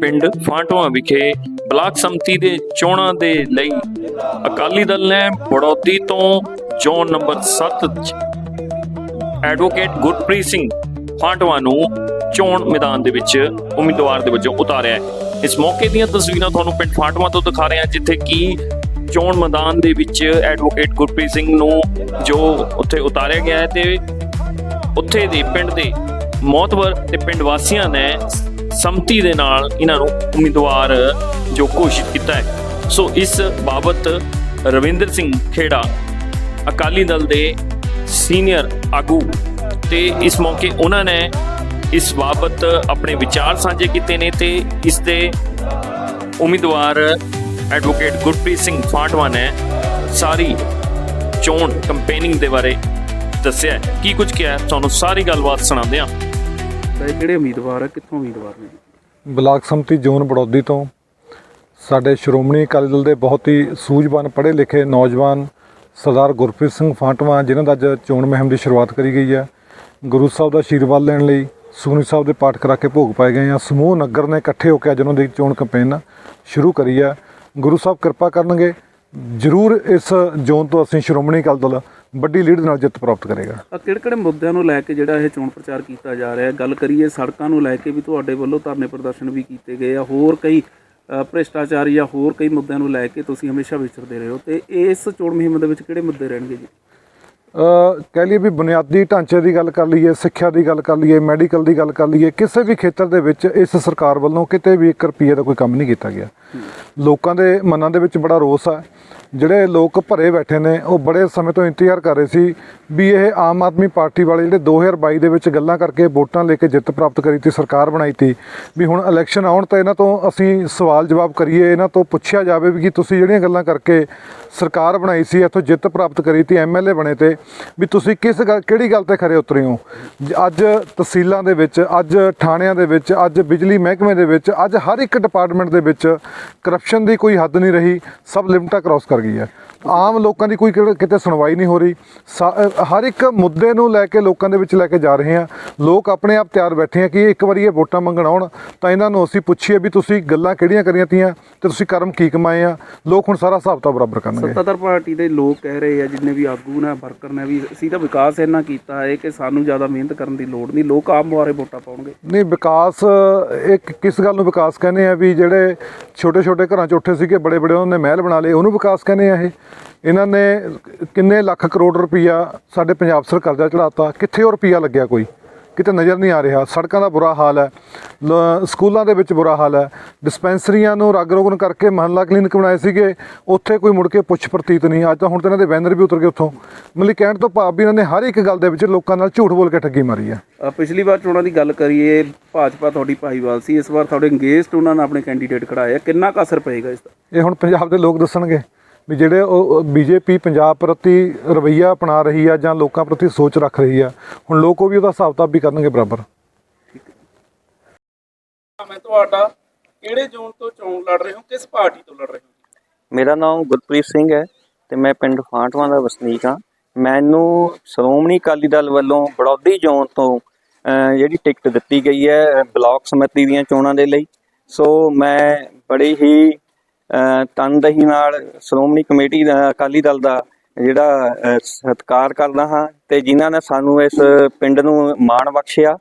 ਪਿੰਡ ਫਾਂਟਵਾ ਵਿਖੇ ਬਲਾਕ ਸੰਮਤੀ ਦੇ ਚੋਣਾਂ ਦੇ ਲਈ ਅਕਾਲੀ ਦਲ ਨੇ ਬੜੌਦੀ ਤੋਂ ਚੋਣ ਨੰਬਰ 7 ਐਡਵੋਕੇਟ ਗੁਰਪ੍ਰੀਤ ਸਿੰਘ ਫਾਂਟਵਾ ਨੂੰ ਚੋਣ ਮੈਦਾਨ ਦੇ ਵਿੱਚ ਉਮੀਦਵਾਰ ਦੇ ਵਜੋਂ ਉਤਾਰਿਆ ਹੈ। ਇਸ ਮੌਕੇ ਦੀਆਂ ਤਸਵੀਰਾਂ ਤੁਹਾਨੂੰ ਪਿੰਡ ਫਾਂਟਵਾ ਤੋਂ ਦਿਖਾ ਰਹੇ ਹਾਂ, ਜਿੱਥੇ ਕਿ ਚੋਣ ਮੈਦਾਨ ਦੇ ਵਿੱਚ ਐਡਵੋਕੇਟ ਗੁਰਪ੍ਰੀਤ ਸਿੰਘ ਨੂੰ ਜੋ ਉੱਥੇ ਉਤਾਰਿਆ ਗਿਆ ਹੈ ਤੇ ਉੱਥੇ ਦੇ ਪਿੰਡ ਦੇ ਮੌਤਵਰ ਤੇ ਪਿੰਡ ਵਾਸੀਆਂ ਨੇ ਸੰਮਤੀ ਦੇ ਨਾਲ ਇਹਨਾਂ ਨੂੰ ਉਮੀਦਵਾਰ, ਜੋ ਘੋਸ਼ਿਤ ਕੀਤਾ ਹੈ। ਸੋ ਇਸ ਬਾਬਤ ਰਵਿੰਦਰ ਸਿੰਘ ਖੇੜਾ, ਅਕਾਲੀ ਦਲ ਦੇ ਸੀਨੀਅਰ ਆਗੂ ਤੇ ਇਸ ਮੌਕੇ ਉਹਨਾਂ ਨੇ ਇਸ ਬਾਬਤ ਆਪਣੇ ਵਿਚਾਰ ਸਾਂਝੇ ਕੀਤੇ ਨੇ ਤੇ ਇਸ ਦੇ ਉਮੀਦਵਾਰ ਐਡਵੋਕੇਟ ਗੁਰਪ੍ਰੀਤ ਸਿੰਘ ਫਾਂਟਵਾ ਨੇ ਸਾਰੀ ਚੋਣ ਕੰਪੇਨਿੰਗ ਦੇ ਬਾਰੇ ਦੱਸਿਆ ਕੀ ਕੁਝ ਕਿਹਾ ਤੁਹਾਨੂੰ ਸਾਰੀ ਗੱਲਬਾਤ ਸੁਣਾਉਂਦੇ ਹਾਂ। ਤਾਂ ਇਹ ਕਿਹੜੇ ਉਮੀਦਵਾਰ ਆ, ਕਿੱਥੋਂ ਉਮੀਦਵਾਰ ਨੇ? ਬਲਾਕ ਸੰਮਤੀ ਜ਼ੋਨ ਬੜੌਦੀ ਤੋਂ। ਸਾਡੇ ਸ਼੍ਰੋਮਣੀ ਅਕਾਲੀ ਦਲ ਦੇ ਬਹੁਤ ਹੀ ਸੂਝਵਾਨ ਪੜ੍ਹੇ ਲਿਖੇ ਨੌਜਵਾਨ ਸਰਦਾਰ ਗੁਰਪ੍ਰੀਤ ਸਿੰਘ ਫਾਂਟਵਾ, ਜਿਨ੍ਹਾਂ ਦਾ ਅੱਜ ਚੋਣ ਮੁਹਿੰਮ ਦੀ ਸ਼ੁਰੂਆਤ ਕਰੀ ਗਈ ਹੈ। ਗੁਰੂ ਸਾਹਿਬ ਦਾ ਆਸ਼ੀਰਵਾਦ ਲੈਣ ਲਈ ਸੁਖਨੀ ਸਾਹਿਬ ਦੇ ਪਾਠ ਕਰਾ ਕੇ ਭੋਗ ਪਾਏ ਗਏ ਆ। ਸਮੂਹ ਨਗਰ ਨੇ ਇਕੱਠੇ ਹੋ ਕੇ ਅੱਜ ਉਹਨਾਂ ਦੀ ਚੋਣ ਕੰਪੇਨ ਸ਼ੁਰੂ ਕਰੀ ਹੈ। ਗੁਰੂ ਸਾਹਿਬ ਕਿਰਪਾ ਕਰਨਗੇ। ਜ਼ਰੂਰ ਇਸ ਜ਼ੋਨ ਤੋਂ ਅਸੀਂ ਸ਼੍ਰੋਮਣੀ ਅਕਾਲੀ ਦਲ ਵੱਡੀ ਲੀਡ ਨਾਲ ਜਿੱਤ ਪ੍ਰਾਪਤ ਕਰੇਗਾ। ਆ ਕਿਹੜੇ ਕਿਹੜੇ ਮੁੱਦਿਆਂ ਨੂੰ ਲੈ ਕੇ ਜਿਹੜਾ ਇਹ ਚੋਣ ਪ੍ਰਚਾਰ ਕੀਤਾ ਜਾ ਰਿਹਾ ਹੈ? ਗੱਲ ਕਰੀਏ ਸੜਕਾਂ ਨੂੰ ਲੈ ਕੇ ਵੀ ਤੁਹਾਡੇ ਵੱਲੋਂ ਧਰਨੇ ਪ੍ਰਦਰਸ਼ਨ ਵੀ ਕੀਤੇ ਗਏ ਆ। ਹੋਰ ਕਈ ਭ੍ਰਿਸ਼ਟਾਚਾਰ ਜਾਂ ਹੋਰ ਕਈ ਮੁੱਦਿਆਂ ਨੂੰ ਲੈ ਕੇ ਤੁਸੀਂ ਹਮੇਸ਼ਾ ਵਿਚਰਦੇ ਰਹੇ ਹੋ। ਤੇ ਇਸ ਚੋਣ ਮੁਹਿੰਮ ਦੇ ਵਿੱਚ ਕਿਹੜੇ ਮੁੱਦੇ ਰਹਿਣਗੇ ਜੀ? ਅ, ਕਹਿ ਲਈਏ ਵੀ ਬੁਨਿਆਦੀ ਢਾਂਚੇ ਦੀ ਗੱਲ ਕਰ ਲਈਏ ਸਿੱਖਿਆ ਦੀ ਗੱਲ ਕਰ ਲਈਏ ਮੈਡੀਕਲ ਦੀ ਗੱਲ ਕਰ ਲਈਏ ਕਿਸੇ ਵੀ ਖੇਤਰ ਦੇ ਵਿੱਚ ਇਸ ਸਰਕਾਰ ਵੱਲੋਂ ਕਿਤੇ ਵੀ 1 ਰੁਪਈਏ ਦਾ ਕੋਈ ਕੰਮ ਨਹੀਂ ਕੀਤਾ ਗਿਆ। ਲੋਕਾਂ ਦੇ ਮਨਾਂ ਦੇ ਵਿੱਚ ਬੜਾ ਰੋਸ ਹੈ ਜਿਹੜੇ ਲੋਕ ਭਰੇ ਬੈਠੇ ਨੇ, ਉਹ ਬੜੇ ਸਮੇਂ ਤੋਂ ਇੰਤਜ਼ਾਰ ਕਰ ਰਹੇ ਸੀ ਵੀ ਇਹ ਆਮ ਆਦਮੀ ਪਾਰਟੀ ਵਾਲੇ ਜਿਹੜੇ 2022 ਦੇ ਵਿੱਚ ਗੱਲਾਂ ਕਰਕੇ ਵੋਟਾਂ ਲੈ ਕੇ ਜਿੱਤ ਪ੍ਰਾਪਤ ਕਰੀ ਤੀ ਸਰਕਾਰ ਬਣਾਈ ਤੀ। ਵੀ ਹੁਣ ਇਲੈਕਸ਼ਨ ਆਉਣ ਤਾਂ ਇਹਨਾਂ ਤੋਂ ਅਸੀਂ ਸਵਾਲ ਜਵਾਬ ਕਰੀਏ, ਇਹਨਾਂ ਤੋਂ ਪੁੱਛਿਆ ਜਾਵੇ ਵੀ ਕਿ ਤੁਸੀਂ ਜਿਹੜੀਆਂ ਗੱਲਾਂ ਕਰਕੇ ਸਰਕਾਰ ਬਣਾਈ ਸੀ, ਇੱਥੋਂ ਜਿੱਤ ਪ੍ਰਾਪਤ ਕਰੀ ਤੀ ਐਮਐਲਏ ਬਣੇ ਤੇ, ਵੀ ਤੁਸੀਂ ਕਿਸ ਗੱਲ, ਕਿਹੜੀ ਗੱਲ ਤੇ ਖਰੇ ਉਤਰੇ ਹੋ? ਅੱਜ ਤਹਿਸੀਲਾਂ ਦੇ ਵਿੱਚ, ਅੱਜ ਥਾਣਿਆਂ ਦੇ ਵਿੱਚ, ਅੱਜ ਬਿਜਲੀ ਮਹਿਕਮੇ ਦੇ ਵਿੱਚ, ਅੱਜ ਹਰ ਇੱਕ ਡਿਪਾਰਟਮੈਂਟ ਦੇ ਵਿੱਚ ਕਰਪਸ਼ਨ ਦੀ ਕੋਈ ਹੱਦ ਨਹੀਂ ਰਹੀ, ਸਭ ਲਿਮਟਾਂ ਕ੍ਰਾਸ ਕਰ ਗਈ ਹੈ। ਆਮ ਲੋਕਾਂ ਦੀ ਕੋਈ ਕਿਤੇ ਸੁਣਵਾਈ ਨਹੀਂ ਹੋ ਰਹੀ। ਹਰ ਇੱਕ ਮੁੱਦੇ ਨੂੰ ਲੈ ਕੇ ਲੋਕਾਂ ਦੇ ਵਿੱਚ ਲੈ ਕੇ ਜਾ ਰਹੇ ਆ ਲੋਕ ਆਪਣੇ ਆਪ ਤਿਆਰ ਬੈਠੇ ਆ ਕਿ ਇੱਕ ਵਾਰੀ ਇਹ ਵੋਟਾਂ ਮੰਗਣ ਆਉਣ ਤਾਂ ਇਹਨਾਂ ਨੂੰ ਅਸੀਂ ਪੁੱਛੀਏ ਵੀ ਤੁਸੀਂ ਗੱਲਾਂ ਕਿਹੜੀਆਂ ਕਰੀਆਂ ਤੀਆਂ ਤੇ ਤੁਸੀਂ ਕਰਮ ਕੀ ਕਮਾਏ ਆ। ਲੋਕ ਹੁਣ ਸਾਰਾ ਹਿਸਾਬ ਤਾਂ ਬਰਾਬਰ ਕਰਨਗੇ। ਸੱਤਾਧਰ ਪਾਰਟੀ ਦੇ ਲੋਕ ਕਹਿ ਰਹੇ ਆ ਜਿੰਨੇ ਵੀ ਆਗੂ ਨੇ ਵਰਕਰ ਨੇ ਵੀ ਅਸੀਂ ਤਾਂ ਵਿਕਾਸ ਇੰਨਾ ਕੀਤਾ ਹੈ ਕਿ ਸਾਨੂੰ ਜ਼ਿਆਦਾ ਮਿਹਨਤ ਕਰਨ ਦੀ ਲੋੜ ਨਹੀਂ। ਲੋਕ ਆਪ ਮੁਹਾਰੇ ਵੋਟਾਂ ਪਾਉਣਗੇ। ਨਹੀਂ ਵਿਕਾਸ ਇੱਕ ਕਿਸ ਗੱਲ ਨੂੰ ਵਿਕਾਸ ਕਹਿੰਦੇ ਆ? ਵੀ ਜਿਹੜੇ ਛੋਟੇ ਛੋਟੇ ਘਰਾਂ 'ਚ ਉੱਠੇ ਸੀਗੇ ਬੜੇ ਬੜੇ ਉਹਨਾਂ ਨੇ ਮਹਿਲ ਬਣਾ ਲਏ ਉਹਨੂੰ ਵਿਕਾਸ ਕਹਿੰਦੇ ਆ ਇਹ ਇਹਨਾਂ ਨੇ ਕਿੰਨੇ ਲੱਖ ਕਰੋੜ ਰੁਪਈਆ ਸਾਡੇ ਪੰਜਾਬ ਸਰਕਾਰ ਦਾ ਚੜਾਤਾ ਕਿੱਥੇ ਉਹ ਰੁਪਈਆ ਲੱਗਿਆ ਕੋਈ? ਕਿਤੇ ਨਜ਼ਰ ਨਹੀਂ ਆ ਰਿਹਾ। ਸੜਕਾਂ ਦਾ ਬੁਰਾ ਹਾਲ ਹੈ ਸਕੂਲਾਂ ਦੇ ਵਿੱਚ ਬੁਰਾ ਹਾਲ ਹੈ। ਡਿਸਪੈਂਸਰੀਆਂ ਨੂੰ ਰਗ ਰੋਗਨ ਕਰਕੇ ਮਹੱਲਾ ਕਲੀਨਿਕ ਬਣਾਏ ਸੀਗੇ ਉੱਥੇ ਕੋਈ ਮੁੜ ਕੇ ਪੁੱਛ ਪ੍ਰਤੀਤ ਨਹੀਂ। ਅੱਜ ਤਾਂ ਹੁਣ ਤਾਂ ਇਹਨਾਂ ਦੇ ਬੈਨਰ ਵੀ ਉਤਰ ਗਏ ਉੱਥੋਂ। ਮਤਲਬ ਕਹਿਣ ਤੋਂ ਭਾਵ ਵੀ ਇਹਨਾਂ ਨੇ ਹਰ ਇੱਕ ਗੱਲ ਦੇ ਵਿੱਚ ਲੋਕਾਂ ਨਾਲ ਝੂਠ ਬੋਲ ਕੇ ਠੱਗੀ ਮਾਰੀ ਹੈ। ਪਿਛਲੀ ਵਾਰ ਚੋਣਾਂ ਦੀ ਗੱਲ ਕਰੀਏ ਭਾਜਪਾ ਤੁਹਾਡੀ ਭਾਈਵਾਲ ਸੀ। ਇਸ ਵਾਰ ਤੁਹਾਡੇ ਅੰਗੇਸਟ ਉਹਨਾਂ ਨੇ ਆਪਣੇ ਕੈਂਡੀਡੇਟ ਖੜਾਏ ਕਿੰਨਾ ਕੁ ਅਸਰ ਪਏਗਾ ਇਸ ਦਾ? ਇਹ ਹੁਣ ਪੰਜਾਬ ਦੇ ਲੋਕ ਦੱਸਣਗੇ। ਵੀ ਜਿਹੜੇ ਉਹ ਬੀਜੇਪੀ ਪੰਜਾਬ ਪ੍ਰਤੀ ਰਵਈਆ ਅਪਣਾ ਰਹੀ ਆ ਜਾਂ ਲੋਕਾਂ ਪ੍ਰਤੀ ਸੋਚ ਰੱਖ ਰਹੀ ਆ ਹੁਣ ਲੋਕ ਉਹ ਵੀ ਉਹਦਾ ਹਿਸਾਬ ਕਿਤਾਬ ਵੀ ਕਰਨਗੇ ਬਰਾਬਰ। ਮੈਂ ਤੁਹਾਡਾ ਕਿਹੜੇ ਜ਼ੋਨ ਤੋਂ ਚੋਣ ਲੜ ਰਹੇ ਹੋ ਕਿਸ ਪਾਰਟੀ ਤੋਂ ਲੜ ਰਹੇ ਹੋ? ਮੇਰਾ ਨਾਮ ਗੁਰਪ੍ਰੀਤ ਸਿੰਘ ਹੈ ਤੇ ਮੈਂ ਪਿੰਡ ਫਾਂਟਵਾਂ ਦਾ ਵਸਨੀਕ ਹਾਂ। ਮੈਨੂੰ ਸ਼੍ਰੋਮਣੀ ਅਕਾਲੀ ਦਲ ਵੱਲੋਂ ਬੜੌਦੀ ਜ਼ੋਨ ਤੋਂ ਜਿਹੜੀ ਟਿਕਟ ਦਿੱਤੀ ਗਈ ਹੈ ਬਲਾਕ ਸਮਿਤੀ ਦੀਆਂ ਚੋਣਾਂ ਦੇ ਲਈ। ਸੋ ਮੈਂ ਬੜੀ ਹੀ ਤਨਦਹੀ ਨਾਲ ਸ਼੍ਰੋਮਣੀ ਕਮੇਟੀ ਦਾ ਅਕਾਲੀ ਦਲ ਦਾ ਜਿਹੜਾ ਸਤਿਕਾਰ ਕਰਦਾ ਹਾਂ ਤੇ ਜਿਨ੍ਹਾਂ ਨੇ ਸਾਨੂੰ ਇਸ ਪਿੰਡ ਨੂੰ ਮਾਣ ਬਖਸ਼ਿਆ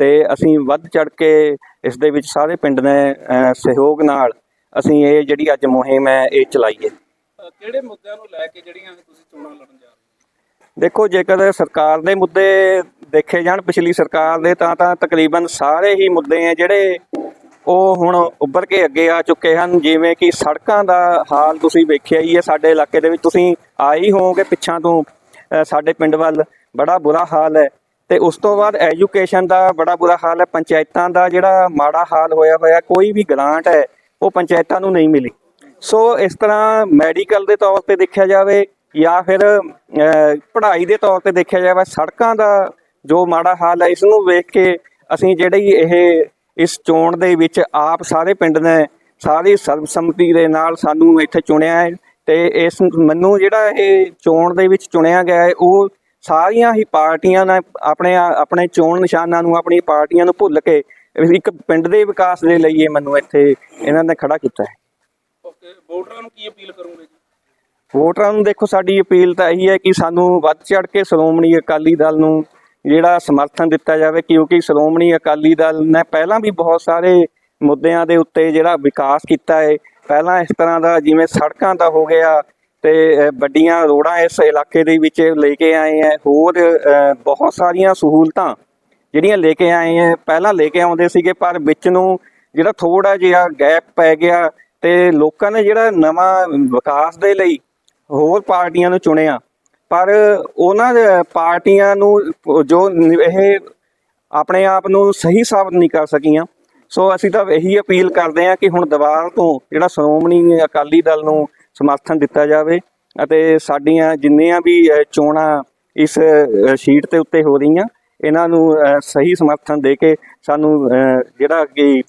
ਤੇ ਅਸੀਂ ਵੱਧ ਚੜ ਕੇ ਇਸ ਦੇ ਵਿੱਚ ਸਾਰੇ ਪਿੰਡ ਨੇ ਸਹਿਯੋਗ ਨਾਲ ਅਸੀਂ ਇਹ ਜਿਹੜੀ ਅੱਜ ਮੁਹਿੰਮ ਹੈ ਇਹ ਚਲਾਈਏ ਕਿਹੜੇ ਮੁੱਦਿਆਂ ਨੂੰ ਲੈ ਕੇ ਜਿਹੜੀਆਂ ਤੁਸੀਂ ਚੋਣਾਂ ਲੜਨ ਜਾ ਰਹੇ ਹੋ? ਦੇਖੋ ਜੇਕਰ ਸਰਕਾਰ ਦੇ ਮੁੱਦੇ ਦੇਖੇ ਜਾਣ ਪਿਛਲੀ ਸਰਕਾਰ ਦੇ ਤਾਂ ਤਾਂ ਤਕਰੀਬਨ ਸਾਰੇ ਹੀ ਮੁੱਦੇ ਆ ਜਿਹੜੇ ਉਹ ਹੁਣ ਉੱਭਰ ਕੇ ਅੱਗੇ ਆ ਚੁੱਕੇ ਹਨ, ਜਿਵੇਂ ਕਿ ਸੜਕਾਂ ਦਾ ਹਾਲ ਤੁਸੀਂ ਵੇਖਿਆ ਹੀ ਹੈ, ਸਾਡੇ ਇਲਾਕੇ ਦੇ ਵਿੱਚ ਤੁਸੀਂ ਆਏ ਹੀ ਹੋਵੋਗੇ ਪਿੱਛਾਂ ਤੋਂ ਸਾਡੇ ਪਿੰਡ ਵੱਲ, ਬੜਾ ਬੁਰਾ ਹਾਲ ਹੈ। ਤੇ ਉਸ ਤੋਂ ਬਾਅਦ ਐਜੂਕੇਸ਼ਨ ਦਾ ਬੜਾ ਬੁਰਾ ਹਾਲ ਹੈ, ਪੰਚਾਇਤਾਂ ਦਾ ਜਿਹੜਾ ਮਾੜਾ ਹਾਲ ਹੋਇਆ ਹੋਇਆ, ਕੋਈ ਵੀ ਗ੍ਰਾਂਟ ਹੈ, ਉਹ ਪੰਚਾਇਤਾਂ ਨੂੰ ਨਹੀਂ ਮਿਲੀ। ਸੋ ਇਸ ਤਰ੍ਹਾਂ ਮੈਡੀਕਲ ਦੇ ਤੌਰ ਤੇ ਦੇਖਿਆ ਜਾਵੇ ਜਾਂ ਫਿਰ ਪੜ੍ਹਾਈ ਦੇ ਤੌਰ ਤੇ ਦੇਖਿਆ ਜਾਵੇ, ਸੜਕਾਂ ਦਾ ਜੋ ਮਾੜਾ ਹਾਲ ਹੈ, ਇਸ ਨੂੰ ਵੇਖ ਕੇ ਅਸੀਂ ਜਿਹੜੀ ਇਹ ਇਸ ਚੋਣ ਦੇ ਵਿੱਚ ਆਪ ਸਾਰੇ ਪਿੰਡ ਨੇ ਸਾਰੀ ਸਰਬਸੰਮਤੀ ਦੇ ਨਾਲ ਸਾਨੂੰ ਇੱਥੇ ਚੁਣਿਆ ਹੈ ਤੇ ਇਸ ਮੈਨੂੰ ਜਿਹੜਾ ਇਹ ਚੋਣ ਦੇ ਵਿੱਚ ਚੁਣਿਆ ਗਿਆ ਹੈ ਉਹ ਸਾਰੀਆਂ ਹੀ ਪਾਰਟੀਆਂ ਨੇ ਆਪਣੇ ਆਪਣੇ ਚੋਣ ਨਿਸ਼ਾਨਾਂ ਨੂੰ ਆਪਣੀ ਪਾਰਟੀਆਂ ਨੂੰ ਭੁੱਲ ਕੇ ਇੱਕ ਪਿੰਡ ਦੇ ਵਿਕਾਸ ਦੇ ਲਈ ਇਹ ਮੈਨੂੰ ਇੱਥੇ ਇਹਨਾਂ ਨੇ ਖੜਾ ਕੀਤਾ ਹੈ। ਓਕੇ ਵੋਟਰਾਂ ਨੂੰ ਕੀ ਅਪੀਲ ਕਰੋਗੇ ਜੀ? ਵੋਟਰਾਂ ਨੂੰ ਦੇਖੋ ਸਾਡੀ ਅਪੀਲ ਤਾਂ ਇਹੀ ਹੈ ਕਿ ਸਾਨੂੰ ਵੱਧ ਚੜ ਕੇ ਸ਼੍ਰੋਮਣੀ ਅਕਾਲੀ ਦਲ ਨੂੰ ਜਿਹੜਾ ਸਮਰਥਨ ਦਿੱਤਾ ਜਾਵੇ, ਕਿਉਂਕਿ ਸ਼੍ਰੋਮਣੀ ਅਕਾਲੀ ਦਲ ਨੇ ਪਹਿਲਾਂ ਵੀ ਬਹੁਤ ਸਾਰੇ ਮੁੱਦਿਆਂ ਦੇ ਉੱਤੇ ਜਿਹੜਾ ਵਿਕਾਸ ਕੀਤਾ ਹੈ ਪਹਿਲਾਂ ਇਸ ਤਰ੍ਹਾਂ ਦਾ ਜਿਵੇਂ ਸੜਕਾਂ ਦਾ ਹੋ ਗਿਆ ਤੇ ਵੱਡੀਆਂ ਰੋਡਾਂ ਇਸ ਇਲਾਕੇ ਦੇ ਵਿੱਚ ਲੈ ਕੇ ਆਏ ਹੈ ਹੋਰ ਬਹੁਤ ਸਾਰੀਆਂ ਸਹੂਲਤਾਂ ਜਿਹੜੀਆਂ ਲੈ ਕੇ ਆਏ ਹੈ ਪਹਿਲਾਂ ਲੈ ਕੇ ਆਉਂਦੇ ਸੀਗੇ, ਪਰ ਵਿੱਚ ਨੂੰ ਜਿਹੜਾ ਥੋੜਾ ਜਿਹਾ ਗੈਪ ਪੈ ਗਿਆ ਤੇ ਲੋਕਾਂ ਨੇ ਜਿਹੜਾ ਨਵਾਂ ਵਿਕਾਸ ਦੇ ਲਈ ਹੋਰ ਪਾਰਟੀਆਂ ਨੂੰ ਚੁਣਿਆ। ਪਰ ਉਹਨਾਂ ਪਾਰਟੀਆਂ ਨੂੰ ਜੋ ਇਹ ਆਪਣੇ ਆਪ ਨੂੰ ਸਹੀ ਸਾਬਤ ਨਹੀਂ ਕਰ ਸਕੀਆਂ। ਸੋ ਅਸੀਂ ਤਾਂ ਇਹੀ ਅਪੀਲ ਕਰਦੇ ਹਾਂ ਕਿ ਹੁਣ ਦੁਬਾਰਾ ਤੋਂ ਜਿਹੜਾ ਸ਼੍ਰੋਮਣੀ ਅਕਾਲੀ ਦਲ ਨੂੰ ਸਮਰਥਨ ਦਿੱਤਾ ਜਾਵੇ ਅਤੇ ਸਾਡੀਆਂ ਜਿੰਨੀਆਂ ਵੀ ਚੋਣਾਂ ਇਸ ਸ਼ੀਟ ਤੇ ਉੱਤੇ ਹੋ ਰਹੀਆਂ, ਇਹਨਾਂ ਨੂੰ ਸਹੀ ਸਮਰਥਨ ਦੇ ਕੇ ਸਾਨੂੰ ਜਿਹੜਾ ਕਿ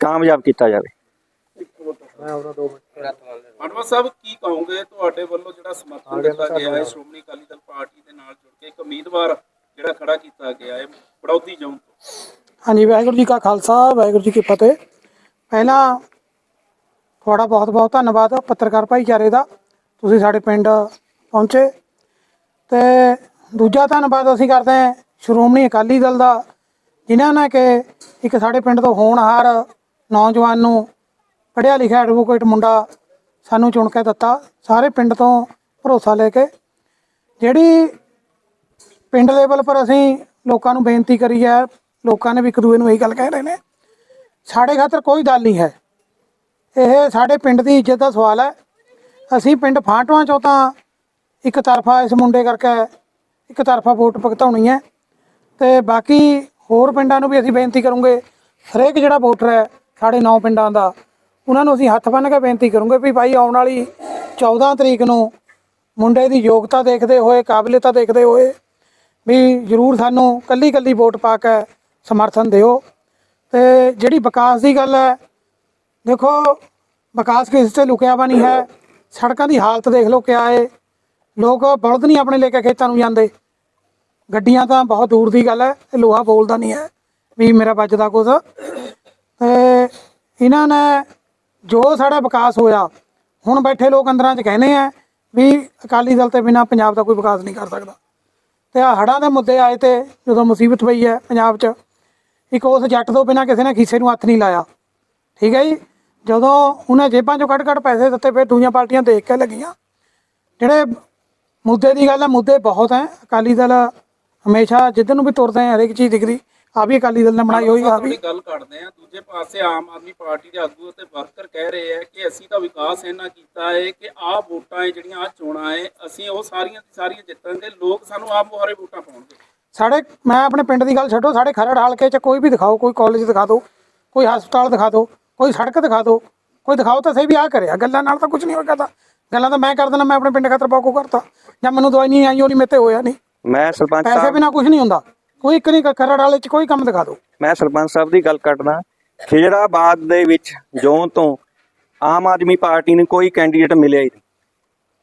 ਕਾਮਯਾਬ ਕੀਤਾ ਜਾਵੇ। ਅਨਵਰ ਸਾਹਿਬ ਕੀ ਕਹੋਗੇ ਤੁਹਾਡੇ ਵੱਲੋਂ ਜਿਹੜਾ ਸਮਰਥਨ ਦਿੱਤਾ ਗਿਆ ਹੈ? ਸ਼੍ਰੋਮਣੀ ਅਕਾਲੀ ਦਲ ਪਾਰਟੀ ਦੇ ਨਾਲ ਜੁੜ ਕੇ ਇੱਕ ਉਮੀਦਵਾਰ ਜਿਹੜਾ ਖੜਾ ਕੀਤਾ ਗਿਆ ਹੈ ਬੜੌਦੀ ਜੌਨ ਤੋਂ। ਹਾਂਜੀ ਵਾਹਿਗੁਰੂ ਜੀ ਕਾ ਖਾਲਸਾ ਵਾਹਿਗੁਰੂ ਜੀ ਕੀ ਫਤਿਹ। ਪਹਿਲਾਂ ਤੁਹਾਡਾ ਬਹੁਤ ਬਹੁਤ ਧੰਨਵਾਦ ਪੱਤਰਕਾਰ ਭਾਈਚਾਰੇ ਦਾ। ਤੁਸੀਂ ਸਾਡੇ ਪਿੰਡ ਪਹੁੰਚੇ। ਤੇ ਦੂਜਾ ਧੰਨਵਾਦ ਅਸੀਂ ਕਰਦੇ ਹਾਂ ਸ਼੍ਰੋਮਣੀ ਅਕਾਲੀ ਦਲ ਦਾ ਜਿਨ੍ਹਾਂ ਨੇ ਕਿ ਇੱਕ ਸਾਡੇ ਪਿੰਡ ਤੋਂ ਹੋਣਹਾਰ ਨੌਜਵਾਨ ਨੂੰ ਪੜ੍ਹਿਆ ਲਿਖਿਆ ਐਡਵੋਕੇਟ ਮੁੰਡਾ ਸਾਨੂੰ ਚੁਣ ਕੇ ਦਿੱਤਾ। ਸਾਰੇ ਪਿੰਡ ਤੋਂ ਭਰੋਸਾ ਲੈ ਕੇ ਜਿਹੜੀ ਪਿੰਡ ਲੈਵਲ ਪਰ ਅਸੀਂ ਲੋਕਾਂ ਨੂੰ ਬੇਨਤੀ ਕਰੀ ਹੈ, ਲੋਕਾਂ ਨੇ ਵੀ ਇੱਕ ਦੂਏ ਨੂੰ ਇਹੀ ਗੱਲ ਕਹਿ ਰਹੇ ਨੇ, ਸਾਡੇ ਖਾਤਰ ਕੋਈ ਦਲ ਨਹੀਂ ਹੈ। ਇਹ ਸਾਡੇ ਪਿੰਡ ਦੀ ਇੱਜ਼ਤ ਦਾ ਸਵਾਲ ਹੈ। ਅਸੀਂ ਪਿੰਡ ਫਾਂਟਵਾਂ ਚੋਂ ਤਾਂ ਇੱਕ ਤਰਫਾ ਇਸ ਮੁੰਡੇ ਕਰਕੇ ਇੱਕ ਤਰਫਾ ਵੋਟ ਭੁਗਤਾਉਣੀ ਹੈ ਤੇ ਬਾਕੀ ਹੋਰ ਪਿੰਡਾਂ ਨੂੰ ਵੀ ਅਸੀਂ ਬੇਨਤੀ ਕਰੂੰਗੇ। ਹਰੇਕ ਜਿਹੜਾ ਵੋਟਰ ਹੈ, ਸਾਡੇ ਨੌ ਪਿੰਡਾਂ ਦਾ ਉਹਨਾਂ ਨੂੰ ਅਸੀਂ ਹੱਥ ਬੰਨ੍ਹ ਕੇ ਬੇਨਤੀ ਕਰੂੰਗੇ ਵੀ ਭਾਈ ਆਉਣ ਵਾਲੀ 14 ਤਰੀਕ ਨੂੰ ਮੁੰਡੇ ਦੀ ਯੋਗਤਾ ਦੇਖਦੇ ਹੋਏ ਕਾਬਲੀਅਤ ਦੇਖਦੇ ਹੋਏ ਵੀ ਜ਼ਰੂਰ ਸਾਨੂੰ ਕੱਲੀ ਕੱਲੀ ਵੋਟ ਪਾ ਕੇ ਸਮਰਥਨ ਦਿਓ। ਤੇ ਜਿਹੜੀ ਵਿਕਾਸ ਦੀ ਗੱਲ ਹੈ, ਦੇਖੋ ਵਿਕਾਸ ਕਿਸੇ ਤੇ ਲੁਕਿਆ ਵਾ ਨਹੀਂ ਹੈ, ਸੜਕਾਂ ਦੀ ਹਾਲਤ ਦੇਖ ਲਓ ਕਿਆ ਹੈ। ਲੋਕ ਬਲਦ ਨਹੀਂ ਆਪਣੇ ਲੈ ਕੇ ਖੇਤਾਂ ਨੂੰ ਜਾਂਦੇ। ਗੱਡੀਆਂ ਤਾਂ ਬਹੁਤ ਦੂਰ ਦੀ ਗੱਲ ਹੈ, ਇਹ ਲੋਹਾ ਬੋਲਦਾ ਨਹੀਂ ਹੈ ਵੀ ਮੇਰਾ ਵੱਜਦਾ ਕੁਝ। ਤੇ ਇਹਨਾਂ ਨੇ ਜੋ ਸਾਡਾ ਵਿਕਾਸ ਹੋਇਆ, ਹੁਣ ਬੈਠੇ ਲੋਕ ਅੰਦਰਾਂ 'ਚ ਕਹਿੰਦੇ ਆ ਵੀ ਅਕਾਲੀ ਦਲ ਤੇ ਬਿਨਾ ਪੰਜਾਬ ਦਾ ਕੋਈ ਵਿਕਾਸ ਨਹੀਂ ਕਰ ਸਕਦਾ। ਤੇ ਆ ਹੜਾਂ ਦੇ ਮੁੱਦੇ ਆਏ ਤੇ ਜਦੋਂ ਮੁਸੀਬਤ ਪਈ ਹੈ ਪੰਜਾਬ 'ਚ, ਇੱਕ ਉਸ ਜੱਟ ਤੋਂ ਬਿਨਾ ਕਿਸੇ ਨੇ ਖੀਸੇ ਨੂੰ ਹੱਥ ਨਹੀਂ ਲਾਇਆ। ਠੀਕ ਹੈ ਜੀ? ਜਦੋਂ ਉਹਨਾਂ ਜੇਬਾਂ 'ਚੋਂ ਕੱਢ ਕੱਢ ਪੈਸੇ ਦਿੱਤੇ, ਫਿਰ ਦੂਜੀਆਂ ਪਾਰਟੀਆਂ ਦੇਖ ਕੇ ਲੱਗੀਆਂ। ਜਿਹੜੇ ਮੁੱਦੇ ਦੀ ਗੱਲ ਹੈ, ਮੁੱਦੇ ਬਹੁਤ ਹੈ। ਅਕਾਲੀ ਦਲ ਹਮੇਸ਼ਾ ਜਿੱਦਨ ਨੂੰ ਵੀ ਤੁਰਦੇ ਹੈ ਹਰੇਕ ਚੀਜ਼ ਦਿਖਦੀ। ਆ ਵੀ ਅਕਾਲੀ ਦਲ ਨੇ ਬਣਾਈ ਹੋਈ ਆ ਵੀ। ਗੱਲ ਕਰਦੇ ਆ ਦੂਜੇ ਪਾਸੇ ਆਮ ਆਦਮੀ ਪਾਰਟੀ ਦੇ ਆਗੂ ਅਤੇ ਵਰਕਰ ਕਹਿ ਰਹੇ ਆ ਕਿ ਅਸੀਂ ਤਾਂ ਵਿਕਾਸ ਇੰਨਾ ਕੀਤਾ ਹੈ ਕਿ ਆਹ ਵੋਟਾਂ ਹੈ ਜਿਹੜੀਆਂ ਆ ਚੋਣਾਂ ਹੈ ਅਸੀਂ ਉਹ ਸਾਰੀਆਂ ਦੀ ਸਾਰੀਆਂ ਜਿੱਤਾਂਗੇ ਲੋਕ ਸਾਨੂੰ ਆਪ ਮੁਹਾਰੇ ਵੋਟਾਂ ਪਾਉਣਗੇ। ਸਾਡੇ ਮੈਂ ਆਪਣੇ ਪਿੰਡ ਦੀ ਗੱਲ ਛੱਡੋ ਸਾਡੇ ਖਰੜ ਹਲਕੇ 'ਚ ਕੋਈ ਵੀ ਦਿਖਾਓ ਕੋਈ ਕਾਲਜ ਦਿਖਾ ਦਿਓ ਕੋਈ ਹਸਪਤਾਲ ਦਿਖਾ ਦਿਓ ਕੋਈ ਸੜਕ ਦਿਖਾ ਦਿਓ ਕੋਈ ਦਿਖਾਓ ਤਾਂ ਸਹੀ ਵੀ ਆ ਕਰਿਆ। ਗੱਲਾਂ ਨਾਲ ਤਾਂ ਕੁਝ ਨਹੀਂ ਹੋਇਆ ਤਾਂ ਗੱਲਾਂ ਤਾਂ ਮੈਂ ਕਰ ਦੇਣਾ ਮੈਂ ਆਪਣੇ ਪਿੰਡ ਖਾਤਰ ਬਾਕੂ ਕਰਤਾ। ਜਾਂ ਮੈਨੂੰ ਦਵਾਈ ਨਹੀਂ ਆਈ ਉਹਦੀ ਮੇਤੇ ਹੋਇਆ ਨਹੀਂ। ਮੈਂ ਸਰਪੰਚ ਪੈਸੇ ਸਾਹਿਬ ਬਿਨਾ ਕੁਝ ਨਹੀਂ ਹੁੰਦਾ। ਕੋਈ ਇੱਕ ਨਹੀਂ ਖਰੜ ਵਾਲੇ 'ਚ ਕੋਈ ਕੰਮ ਦਿਖਾ ਦਿਓ। ਮੈਂ ਸਰਪੰਚ ਸਾਹਿਬ ਦੀ ਗੱਲ ਕਰਦਾ ਖਿਜਰਾਬਾਦ ਦੇ ਵਿੱਚ ਜ਼ੋਨ ਤੋਂ ਆਮ ਆਦਮੀ ਪਾਰਟੀ ਨੂੰ ਕੋਈ ਕੈਂਡੀਡੇਟ ਮਿਲਿਆ ਹੀ ਨਹੀਂ।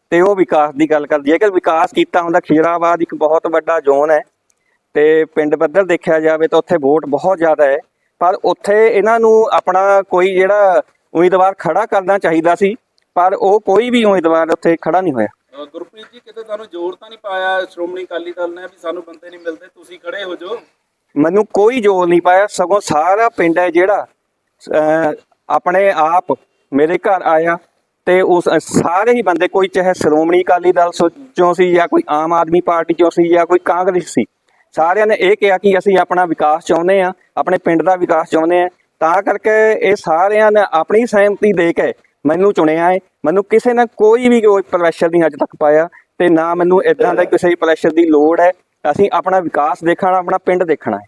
ਤੇ ਉਹ ਵਿਕਾਸ ਦੀ ਗੱਲ ਕਰਦੀ ਹੈ। ਕਿ ਵਿਕਾਸ ਕੀਤਾ ਹੁੰਦਾ, ਖਿਜਰਾਬਾਦ ਇੱਕ ਬਹੁਤ ਵੱਡਾ ਜ਼ੋਨ ਹੈ ਤੇ ਪਿੰਡ ਪੱਧਰ ਦੇਖਿਆ ਜਾਵੇ ਤਾਂ ਉੱਥੇ ਵੋਟ ਬਹੁਤ ਜ਼ਿਆਦਾ ਹੈ। ਪਰ ਉੱਥੇ ਇਹਨਾਂ ਨੂੰ ਆਪਣਾ ਕੋਈ ਜਿਹੜਾ ਉਮੀਦਵਾਰ ਖੜਾ ਕਰਨਾ ਚਾਹੀਦਾ ਸੀ, ਪਰ ਉਹ ਕੋਈ ਵੀ ਉਮੀਦਵਾਰ ਉੱਥੇ ਖੜਾ ਨਹੀਂ ਹੋਇਆ। ਗੁਰਪ੍ਰੀਤ ਜੀ, ਕਿਤੇ ਤੁਹਾਨੂੰ ਜ਼ੋਰ ਤਾਂ ਨਹੀਂ ਪਾਇਆ ਸ਼੍ਰੋਮਣੀ ਅਕਾਲੀ ਦਲ ਨੇ ਵੀ ਸਾਨੂੰ ਬੰਦੇ ਨਹੀਂ ਮਿਲਦੇ, ਤੁਸੀਂ ਖੜੇ ਹੋ ਜੋ ਮੈਨੂੰ ਕੋਈ ਜ਼ੋਰ ਨਹੀਂ ਪਾਇਆ, ਸਗੋਂ ਸਾਰਾ ਪਿੰਡ ਹੈ ਜਿਹੜਾ ਆਪਣੇ ਆਪ ਮੇਰੇ ਘਰ ਆਇਆ ਤੇ ਉਸ ਸਾਰੇ ਹੀ ਬੰਦੇ, ਕੋਈ ਚਾਹੇ ਸ਼੍ਰੋਮਣੀ ਅਕਾਲੀ ਦਲ ਚੋਂ ਸੀ ਜਾਂ ਕੋਈ ਆਮ ਆਦਮੀ ਪਾਰਟੀ ਚੋਂ ਸੀ ਜਾਂ ਕੋਈ ਕਾਂਗਰਸ ਸੀ, ਸਾਰਿਆਂ ਨੇ ਇਹ ਕਿਹਾ ਕਿ ਅਸੀਂ ਆਪਣਾ ਵਿਕਾਸ ਚਾਹੁੰਦੇ ਆ ਆਪਣੇ ਪਿੰਡ ਦਾ ਵਿਕਾਸ ਚਾਹੁੰਦੇ ਆ ਤਾਂ ਕਰਕੇ ਇਹ ਸਾਰਿਆਂ ਨੇ ਆਪਣੀ ਸਹਿਮਤੀ ਦੇ ਕੇ ਮੈਨੂੰ ਚੁਣਿਆ ਹੈ ਮੈਨੂੰ ਕਿਸੇ ਨੇ ਕੋਈ ਵੀ ਕੋਈ ਪ੍ਰੈਸ਼ਰ ਨਹੀਂ ਅੱਜ ਤੱਕ ਪਾਇਆ ਤੇ ਨਾ ਮੈਨੂੰ ਇਦਾਂ ਦਾ ਕਿਸੇ ਪ੍ਰੈਸ਼ਰ ਦੀ ਲੋੜ ਹੈ। ਅਸੀਂ ਆਪਣਾ ਵਿਕਾਸ ਦੇਖਣਾ ਆਪਣਾ ਪਿੰਡ ਦੇਖਣਾ ਹੈ।